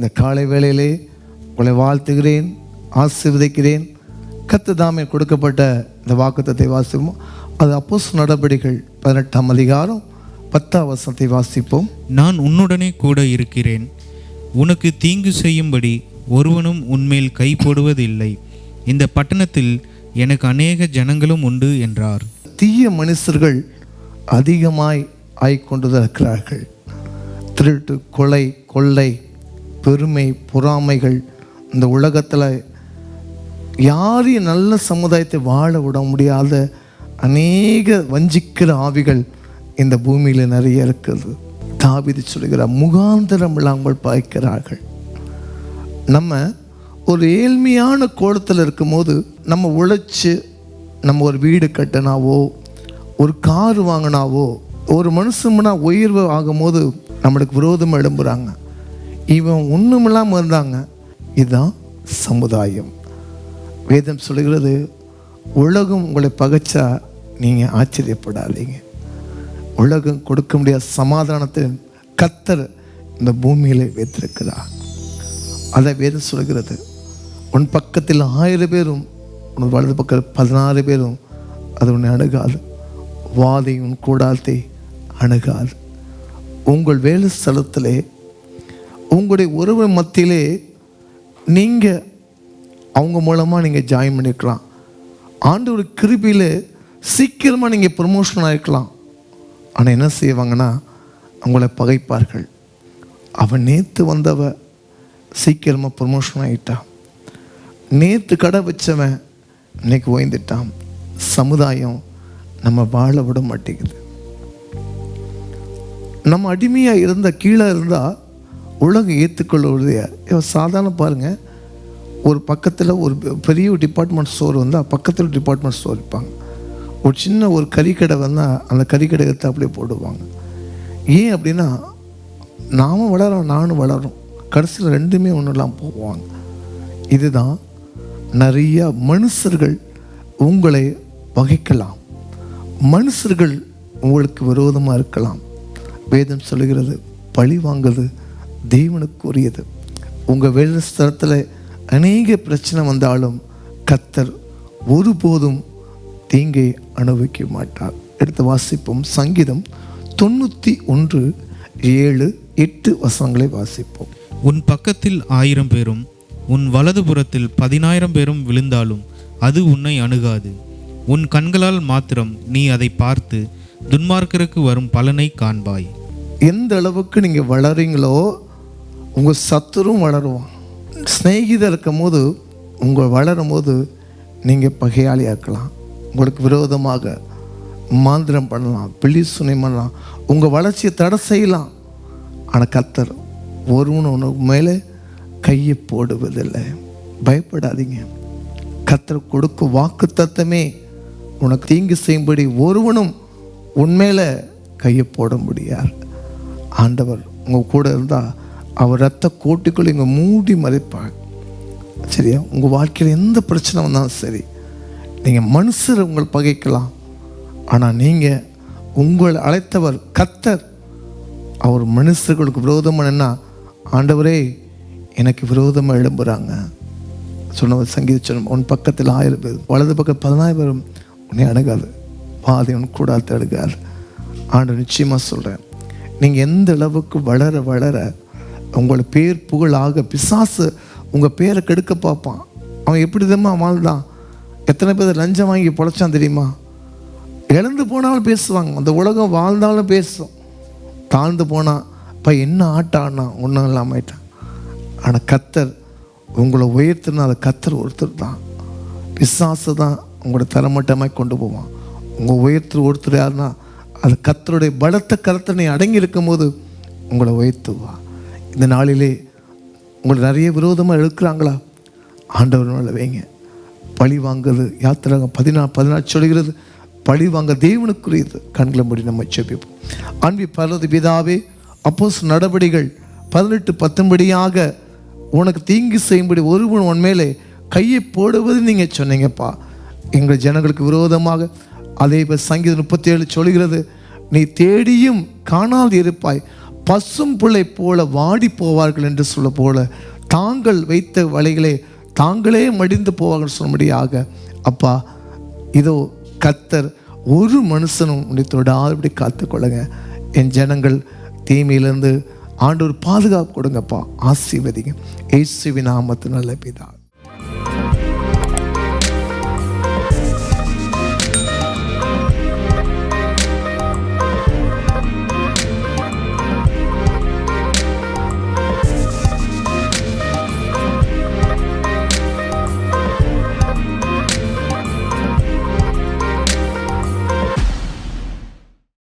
இந்த காலை வேளையிலே உங்களை வாழ்த்துகிறேன் ஆசீர்வதிக்கிறேன். கத்து தாமே கொடுக்கப்பட்ட இந்த வாக்குத்தத்தை வாசிப்போம். அது அப்போஸ் நடபடிகள் பதினெட்டாம் அதிகாரம் பத்தாம் வசனத்தை வாசிப்போம். நான் உன்னுடனே கூட இருக்கிறேன். உனக்கு தீங்கு செய்யும்படி ஒருவனும் உன்மேல் கை போடுவதில்லை. இந்த பட்டணத்தில் எனக்கு அநேக ஜனங்களும் உண்டு என்றார். தீய மனுஷர்கள் அதிகமாய் ஆய்கொண்டுதான் இருக்கிறார்கள் திருட்டு கொலை கொள்ளை பெருமை பொறாமைகள் இந்த உலகத்தில் யாரையும் நல்ல சமுதாயத்தை வாழ விட முடியாத அநேக வஞ்சிக்கிற ஆவிகள் இந்த பூமியில் நிறைய இருக்குது. தாவிதி சொல்கிறார் முகாந்திரம் இல்லாமல் பாய்க்கிறார்கள். நம்ம ஒரு ஏழ்மையான கோலத்தில் இருக்கும்போது நம்ம உழைச்சி நம்ம ஒரு வீடு கட்டினாவோ ஒரு கார் வாங்கினாவோ ஒரு மனுஷம்னா உயர்வு ஆகும்போது நம்மளுக்கு விரோதம் எழும்புறாங்க. இவன் ஒன்றுமில்லாமல் இருந்தாங்க. இதுதான் சமுதாயம். வேதம் சொல்கிறது உலகம் உங்களை பகைச்சா நீங்கள் ஆச்சரியப்படாதீங்க. உலகம் கொடுக்க முடியாத சமாதானத்தை கத்தர் இந்த பூமியில் வைத்திருக்கிறார். அதை வேதம் சொல்கிறது உன் பக்கத்தில் ஆயிரம் பேரும் உன் வலது பக்கத்தில் பதினாறு பேரும் அது உன்னை அணுகாது. வாதை உன் கூடாத்தை அணுகாது. உங்கள் வேலை ஸ்தலத்திலே உங்களுடைய உறவு மத்தியிலே நீங்கள் அவங்க மூலமாக நீங்கள் ஜாயின் பண்ணிக்கலாம் ஆண்டவர் கிருபியில் சீக்கிரமாக நீங்கள் ப்ரமோஷன் ஆகிக்கலாம் ஆனால் என்ன செய்வாங்கன்னா அவங்கள பகைப்பார்கள். அவன் நேற்று வந்தவ சீக்கிரமாக ப்ரமோஷன் ஆகிட்டான் நேற்று கடை வச்சவன் இன்னைக்கு ஓய்ந்துட்டான். சமுதாயம் நம்ம வாழ விட மாட்டேங்குது. நம்ம அடிமையாக இருந்த கீழே இருந்தால் உலகம் ஏற்றுக்கொள்வது இவன் சாதாரண பாருங்கள் ஒரு பக்கத்தில் ஒரு பெ- பெரிய டிபார்ட்மெண்ட் ஸ்டோர் வந்தால் பக்கத்தில் டிபார்ட்மெண்ட் ஸ்டோர் இருப்பாங்க ஒரு சின்ன ஒரு கறிக்கடை வந்தால் அந்த கறிக்கடை எடுத்து அப்படியே போடுவாங்க. ஏன் அப்படின்னா நாமும் வளரோம் நானும் வளரும் கடைசியில் ரெண்டுமே ஒன்றுலாம் போவாங்க. இதுதான் நிறைய மனுஷர்கள் உங்களை வகைக்கலாம். மனுஷர்கள் உங்களுக்கு விரோதமாக இருக்கலாம். வேதம் சொல்லுகிறது பழி வாங்குறது தெய்வனுக்குரியது உங்கள் வேலை ஸ்தலத்தில் அநேக பிரச்சனை வந்தாலும் கத்தர் ஒருபோதும் தீங்கை அனுபவிக்க மாட்டார். எடுத்து வாசிப்போம். சங்கீதம் தொண்ணூற்றி ஒன்று ஏழு எட்டு வசனங்களை வாசிப்போம். உன் பக்கத்தில் ஆயிரம் பேரும் உன் வலதுபுறத்தில் பதினாயிரம் பேரும் விழுந்தாலும் அது உன்னை அணுகாது. உன் கண்களால் மாத்திரம் நீ அதை பார்த்து துன்மார்க்கருக்கு வரும் பலனை காண்பாய். எந்த அளவுக்கு நீங்கள் வளரீங்களோ உங்கள் சத்துரும் வளருவான். சிநேகிதர் இருக்கும் போது உங்கள் வளரும் போது நீங்கள் பகையாளியாக இருக்கலாம் உங்களுக்கு விரோதமாக மாந்திரம் பண்ணலாம் பிள்ளி சுனை பண்ணலாம். உங்கள் வளர்ச்சியை தடை செய்யலாம். ஆனால் கத்தர் ஒருவன் உனக்கு மேலே கையை போடுவதில்லை. பயப்படாதீங்க. கத்தர் கொடுக்கும் வாக்கு தத்தமே உனக்கு தீங்கு செய்யும்படி ஒருவனும் உண்மையில கையை போட முடியாது. ஆண்டவர் உங்கள் கூட இருந்தால் அவர் ரத்த கோட்டுக்குள் இங்கே மூடி மறைப்பார் சரியா? உங்கள் வாழ்க்கையில் எந்த பிரச்சனை வந்தாலும் சரி நீங்கள் மனுஷர் உங்களை பகைக்கலாம். ஆனால் நீங்கள் உங்களை அழைத்தவர் கத்தர் அவர் மனுஷர்களுக்கு விரோதமாக என்ன ஆண்டவரே எனக்கு விரோதமாக எழும்புறாங்க. சொன்னவர் சங்கீத சொன்ன உன் பக்கத்தில் ஆயிரம் பேர் வலது பக்கம் பதினாயிரம் பேரும் உன்னை அணுகாது. பாதி உன் கூடாத்து அணுகாது. ஆண்டு நிச்சயமாக சொல்கிறேன் நீங்கள் எந்த அளவுக்கு வளர வளர உங்களை பேர் புகழாக பிசாசு உங்கள் பேரை கெடுக்க பார்ப்பான். அவன் எப்படி தெரியுமா வாழ்ந்தான்? எத்தனை பேர் லஞ்சம் வாங்கி பொழைச்சான் தெரியுமா? இழந்து போனாலும் பேசுவாங்க. அந்த உலகம் வாழ்ந்தாலும் பேசும். தாழ்ந்து போனால் இப்போ என்ன ஆட்டம் ஆடினா ஒன்றும் இல்லாமல் ஆயிட்டான். ஆனால் கத்தர் உங்களை உயர்த்தினா அது கத்தர் ஒருத்தர் தான். பிசாசு தான் உங்களோட தரமட்டமாக கொண்டு போவான். உங்கள் உயர்த்து ஒருத்தர் யாருன்னா அது கத்தருடைய பலத்த கருத்தனை அடங்கி இருக்கும்போது உங்களை உயர்த்துவான் இந்த நாளிலே உங்களை நிறைய விரோதமாக எடுக்கிறாங்களா ஆண்டவர் மேலே வைங்க. பழி வாங்குறது யாத்திராங்க பதினா பதினாறு சொல்கிறது பழி வாங்க தேவனுக்குரியது. கண்களை மூடி நம்ம செபிப்போம் அன்பி பரவது பிதாவே அப்போஸ் நடவடிகள் பதினெட்டு பத்தொன்படியாக உனக்கு தீங்கு செய்யும்படி ஒருவன் உன் மேலே கையை போடுவது நீங்கள் சொன்னீங்கப்பா. எங்கள் ஜனங்களுக்கு விரோதமாக அதே போல் சங்கீதம் முப்பத்தி ஏழு சொல்கிறது நீ தேடியும் காணாது இருப்பாய். பசும் பிள்ளை போல வாடி போவார்கள் என்று சொல்ல போல தாங்கள் வைத்த வலைகளை தாங்களே மடிந்து போவார்கள் சொல்லும்படியாக அப்பா இதோ கத்தர் ஒரு மனுஷனும் உன்னை தொடாதபடி காத்துக்கொள்ளுங்க. என் ஜனங்கள் தீமையிலிருந்து ஆண்டோர் பாதுகாப்பு கொடுங்கப்பா ஆசீர்வதிங்க. ஏசுவி நாமத்து நல்ல பிதா